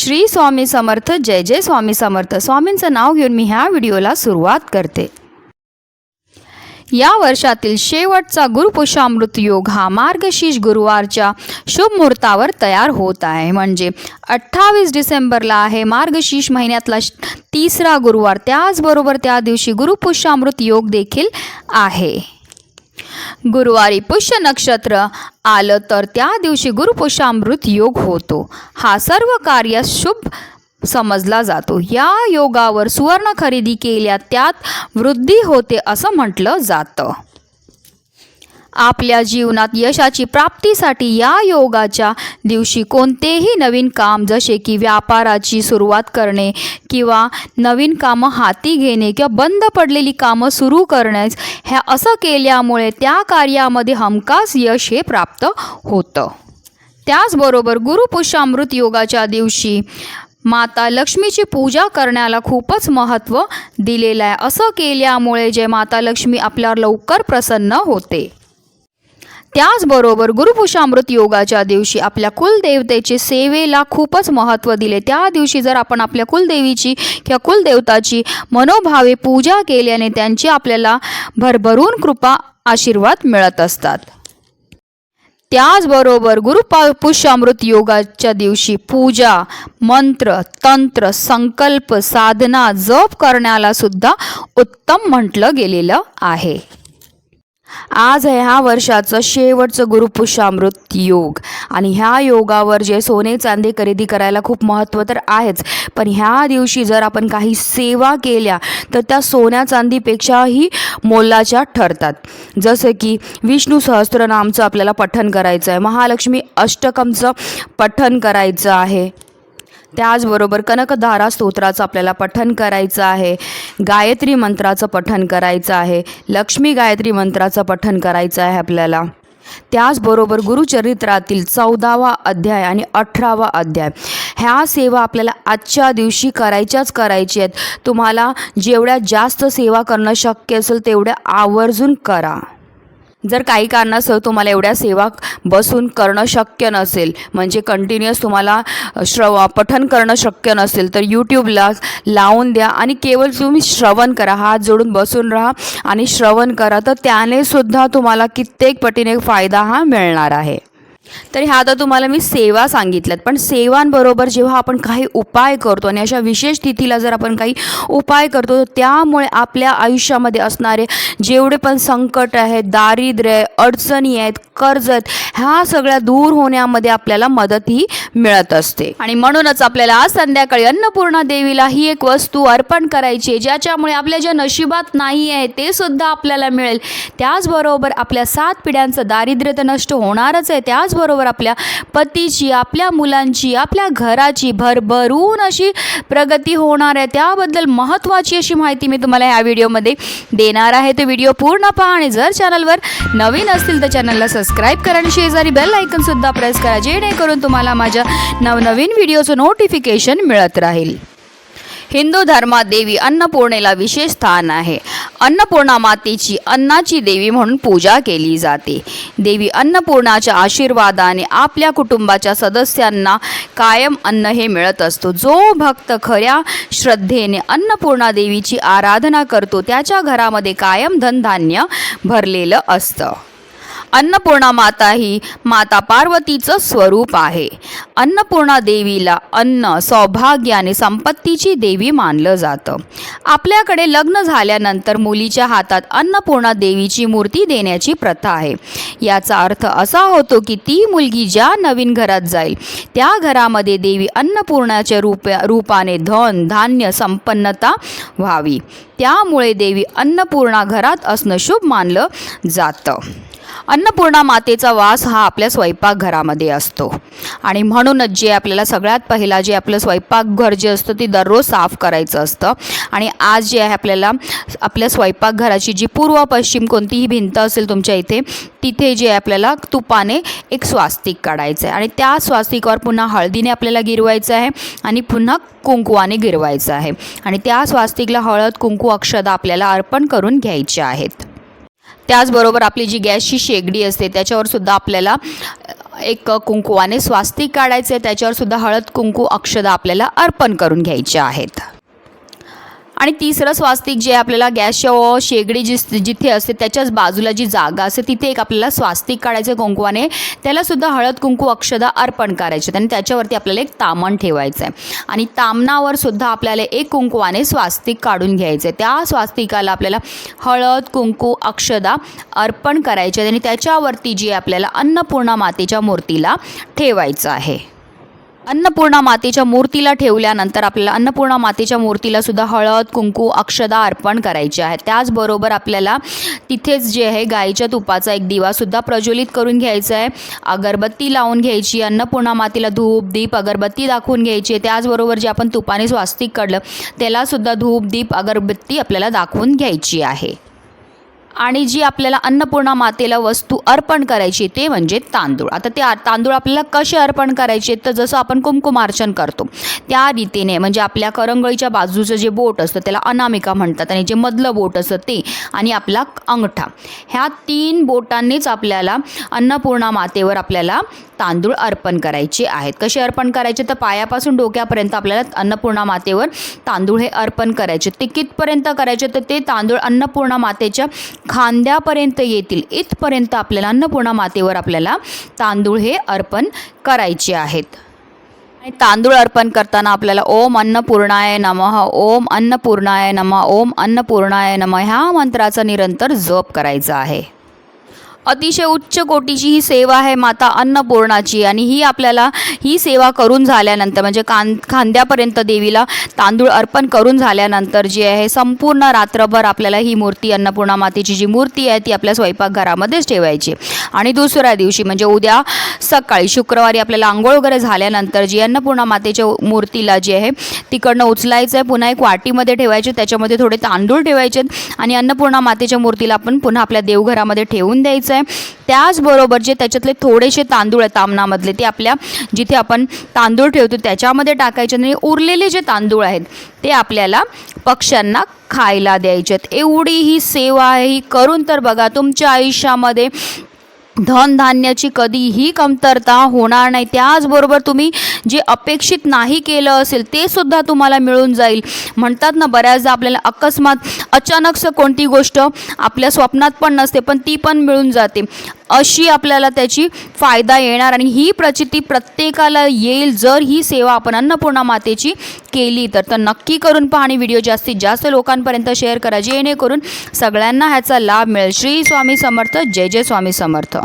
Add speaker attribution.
Speaker 1: श्री स्वामी समर्थ जय जय स्वामी समर्थ. स्वामींचं नाव घेऊन मी ह्या व्हिडिओला सुरुवात करते. या वर्षातील शेवटचा गुरुपुषामृत योग हा मार्गशीर्ष गुरुवारच्या शुभ मुहूर्तावर तयार होत आहे. म्हणजे अठ्ठावीस डिसेंबरला आहे. मार्गशीर्ष महिन्यातला तिसरा गुरुवार. त्याचबरोबर त्या दिवशी गुरुपुषामृत योग देखील आहे. गुरुवारी पुष्य नक्षत्र आलं तर त्या दिवशी गुरुपुषामृत योग होतो. हा सर्व कार्य शुभ समजला जातो. या योगावर सुवर्ण खरेदी केल्या त्यात वृद्धी होते असं म्हटलं जातं. आपल्या जीवनात यशाची प्राप्तीसाठी या योगाच्या दिवशी कोणतेही नवीन काम जसे की व्यापाराची सुरुवात करणे किंवा नवीन कामं हाती घेणे किंवा बंद पडलेली कामं सुरू करण्यास ह्या असं केल्यामुळे त्या कार्यामध्ये हमखास यश हे प्राप्त होतं. त्याचबरोबर गुरुपुष्यामृत योगाच्या दिवशी माता लक्ष्मीची पूजा करण्याला खूपच महत्त्व दिलेलं आहे. असं केल्यामुळे जे माता लक्ष्मी आपल्यावर लवकर प्रसन्न होते. त्याचबरोबर गुरुपुषामृत योगाच्या दिवशी आपल्या कुलदेवतेचे सेवेला खूपच महत्त्व दिले. त्या दिवशी जर आपण आपल्या कुलदेवीची किंवा कुलदेवताची मनोभावे पूजा केल्याने त्यांची आपल्याला भरभरून कृपा आशीर्वाद मिळत असतात. त्याचबरोबर गुरुपा पुष्यामृत योगाच्या दिवशी पूजा मंत्र तंत्र संकल्प साधना जप करण्याला सुद्धा उत्तम म्हटलं गेलेलं आहे. आज आहे ह्या वर्षाचं शेवटचं गुरुपुषामृत योग. आणि ह्या योगावर जे सोने चांदी खरेदी करायला खूप महत्त्व तर आहेच. पण ह्या दिवशी जर आपण काही सेवा केल्या तर त्या सोन्या चांदीपेक्षाही मोलाच्या ठरतात. जसं की विष्णू सहस्त्रनामचं आपल्याला पठण करायचं आहे महालक्ष्मी अष्टकमचं पठण करायचं आहे. त्याचबरोबर कनकधारा स्तोत्राचं आपल्याला पठन करायचं आहे. गायत्री मंत्राचं पठन करायचं आहे. लक्ष्मी गायत्री मंत्राचं पठन करायचं आहे आपल्याला. त्याचबरोबर गुरुचरित्रातील चौदावा अध्याय आणि अठरावा अध्याय. ह्या सेवा आपल्याला आजच्या दिवशी करायच्याच करायची आहेत. तुम्हाला जेवढ्या जास्त सेवा करणं शक्य असेल तेवढ्या आवर्जून करा. जर काही कारणास्तव तुम्हाला एवढ्या सेवा बसून करणं शक्य नसेल म्हणजे कंटिन्युअस तुम्हाला श्रव पठन करणं शक्य नसेल तर यूट्यूबला लावून द्या आणि केवळ तुम्ही श्रवण करा हात जोडून बसून राहा आणि श्रवण करा तर त्याने सुद्धा तुम्हाला कित्येक पटीने फायदा हा मिळणार आहे. तर ह्या आता तुम्हाला मी सेवा सांगितल्यात. पण सेवांबरोबर जेव्हा आपण काही उपाय करतो आणि अशा विशेष तिथीला जर आपण काही उपाय करतो तर त्यामुळे आपल्या आयुष्यामध्ये असणारे जेवढे पण संकट आहेत दारिद्र्य अडचणी आहेत कर्ज आहेत ह्या सगळ्या दूर होण्यामध्ये आपल्याला मदत ही मिळत असते. आणि म्हणूनच आपल्याला आज संध्याकाळी अन्नपूर्णा देवीला ही एक वस्तू अर्पण करायची आहे ज्याच्यामुळे आपल्या ज्या नशिबात नाही आहे ते सुद्धा आपल्याला मिळेल. त्याचबरोबर आपल्या सात पिढ्यांचं दारिद्र्य तर नष्ट होणारच आहे त्याचबरोबर आपल्या पतीची आपल्या मुलांची आपल्या घराची भरभरून अशी प्रगती होणार आहे. त्याबद्दल महत्त्वाची अशी माहिती मी तुम्हाला ह्या व्हिडिओमध्ये देणार आहे. तो व्हिडिओ पूर्ण पहा आणि जर चॅनलवर नवीन असतील तर चॅनलला सबस्क्राईब करा आणि शेजारी बेल आयकनसुद्धा प्रेस करा जेणेकरून तुम्हाला माझ्या नवनवीन व्हिडिओचं नोटिफिकेशन मिळत राहील. हिंदू धर्मात देवी अन्नपूर्णेला विशेष स्थान आहे. अन्नपूर्णा मातेची अन्नाची देवी म्हणून पूजा केली जाते. देवी अन्नपूर्णाच्या आशीर्वादाने आपल्या कुटुंबाच्या सदस्यांना कायम अन्न हे मिळत असतो. जो भक्त खऱ्या श्रद्धेने अन्नपूर्णा देवीची आराधना करतो त्याच्या घरामध्ये कायम धनधान्य भरलेलं असतं. अन्नपूर्णा माता ही माता पार्वतीचं स्वरूप आहे. अन्नपूर्णा देवीला अन्न सौभाग्य आणि संपत्तीची देवी मानलं जातं. आपल्याकडे लग्न झाल्यानंतर मुलीच्या हातात अन्नपूर्णा देवीची मूर्ती देण्याची प्रथा आहे. याचा अर्थ असा होतो की ती मुलगी ज्या नवीन घरात जाईल त्या घरामध्ये देवी अन्नपूर्णाच्या रूप रूपाने धन धान्य संपन्नता व्हावी. त्यामुळे देवी अन्नपूर्णा घरात असणं शुभ मानलं जातं. अन्नपूर्णा मातेचा वास हा आपल्या स्वयंपाकघरामध्ये असतो. आणि म्हणूनच जे आपल्याला सगळ्यात पहिला जे आपलं स्वयंपाकघर जे असतं ते दररोज साफ करायचं असतं. आणि आज जे आहे आपल्याला आपल्या स्वयंपाकघराची जी पूर्व पश्चिम कोणतीही भिंत असेल तुमच्या इथे तिथे जे आहे आपल्याला तुपाने एक स्वास्तिक काढायचं आहे. आणि त्या स्वास्तिकावर पुन्हा हळदीने आपल्याला गिरवायचं आहे आणि पुन्हा कुंकुवाने गिरवायचं आहे. आणि त्या स्वास्तिकला हळद कुंकू अक्षदा आपल्याला अर्पण करून घ्यायच्या आहेत. त्याचबरोबर आपली जी गॅसची शेगडी असते त्याच्यावर सुद्धा आपल्याला एक कुंकुवाने स्वास्तिक काढायचे त्याच्यावर सुद्धा हळद कुंकू अक्षदा आपल्याला अर्पण करून घ्यायचे आहेत. आणि तिसरं स्वास्तिक जे आपल्याला गॅसच्या शेगडी जी जिथे असते त्याच्याच बाजूला जी जागा असते तिथे एक आपल्याला स्वास्तिक काढायचं कुंकवाने. त्याला सुद्धा हळद कुंकू अक्षदा अर्पण करायचे आणि त्याच्यावरती आपल्याला एक तामण ठेवायचं आहे. आणि तामणावर सुद्धा आपल्याला एक कुंकवाने स्वास्तिक काढून घ्यायचं आहे. त्या स्वास्तिकाला आपल्याला हळद कुंकू अक्षदा अर्पण करायचे आणि त्याच्यावरती जी आपल्याला अन्नपूर्णा मातेच्या मूर्तीला ठेवायचं आहे. अन्नपूर्णा मातेच्या मूर्तीला ठेवल्यानंतर आपल्याला अन्नपूर्णा मातेच्या मूर्तीला सुद्धा हळद कुंकू अक्षदा अर्पण करायचे आहे. त्याचबरोबर आपल्याला तिथेच जे आहे गाईच्या तुपाचा एक दिवासुद्धा प्रज्वलित करून घ्यायचा आहे. अगरबत्ती लावून घ्यायची अन्नपूर्णा मातेला धूप दीप अगरबत्ती दाखवून घ्यायची आहे. त्याचबरोबर जे आपण तुपाने स्वास्तिक काढलं त्यालासुद्धा धूप दीप अगरबत्ती आपल्याला दाखवून घ्यायची आहे. आणि जी आपल्याला अन्नपूर्णा मातेला वस्तू अर्पण करायची ते म्हणजे तांदूळ. आता ते तांदूळ आपल्याला कसे अर्पण करायचे तर जसं आपण कुमकुमार्चन करतो त्या रीतीने म्हणजे आपल्या करंगळीच्या बाजूचं जे बोट असतं त्याला अनामिका म्हणतात आणि जे मधलं बोट असतं ते आणि आपला अंगठा. ह्या तीन बोटांनीच आपल्याला अन्नपूर्णा मातेवर आपल्याला तांदूळ अर्पण करायचे आहेत. कसे अर्पण करायचे? तर पायापासून डोक्यापर्यंत आपल्याला अन्नपूर्णा मातेवर तांदूळ हे अर्पण करायचे ते कितपर्यंत करायचे? तर ते तांदूळ अन्नपूर्णा मातेच्या खांद्यापर्यंत येतील इथपर्यंत आपल्याला अन्नपूर्णा मातेवर आपल्याला तांदूळ हे अर्पण करायचे आहेत. आणि तांदूळ अर्पण करताना आपल्याला ओम अन्नपूर्णाय नमः ओम अन्नपूर्णाय नमः ओम अन्नपूर्णाय नमः ह्या मंत्राचा निरंतर जप करायचा आहे. अतिशय उच्च कोटीची ही सेवा आहे माता अन्नपूर्णाची. आणि ही आपल्याला ही सेवा करून झाल्यानंतर म्हणजे कान खांद्यापर्यंत देवीला तांदूळ अर्पण करून झाल्यानंतर जी आहे संपूर्ण रात्रभर आपल्याला ही मूर्ती अन्नपूर्णा मातेची जी मूर्ती आहे ती आपल्या स्वयंपाकघरामध्येच ठेवायची. आणि दुसऱ्या दिवशी म्हणजे उद्या सकाळी शुक्रवारी आपल्याला आंघोळ वगैरे झाल्यानंतर जी अन्नपूर्णा मातेच्या मूर्तीला जी आहे तिकडनं उचलायचं आहे पुन्हा एक वाटीमध्ये ठेवायचे त्याच्यामध्ये थोडे तांदूळ ठेवायचे आणि अन्नपूर्णा मातेच्या मूर्तीला आपण पुन्हा आपल्या देवघरामध्ये ठेवून द्यायचं आहे त्याचबरोबर जे त्याच्यातले थोडेसे तांदूळ आहेत तामणामधले ते आपल्या जिथे आपण तांदूळ ठेवतो त्याच्यामध्ये टाकायचे आणि उरलेले जे तांदूळ आहेत ते आपल्याला पक्ष्यांना खायला द्यायचे आहेत एवढी ही सेवा आहे ही करून तर बघा तुमच्या आयुष्यामध्ये धनधान्याची कधीही कमतरता होणार नाही. त्याचबरोबर तुम्ही जे अपेक्षित नाही केलं असेल ते सुद्धा तुम्हाला मिळून जाईल. म्हणतात ना बऱ्याचदा आपल्याला अकस्मात अचानकसं कोणती गोष्ट आपल्या स्वप्नात पण नसते पण ती पण मिळून जाते. अशी आपल्याला त्याची फायदा येणार आणि ही प्रचिती प्रत्येकाला येईल जर ही सेवा आपण अन्नपूर्णा मातेची केली तर. तर नक्की करून पहा आणि व्हिडिओ जास्तीत जास्त लोकांपर्यंत शेअर करा जेणेकरून सगळ्यांना ह्याचा लाभ मिळेल. श्री स्वामी समर्थ जय जय स्वामी समर्थ.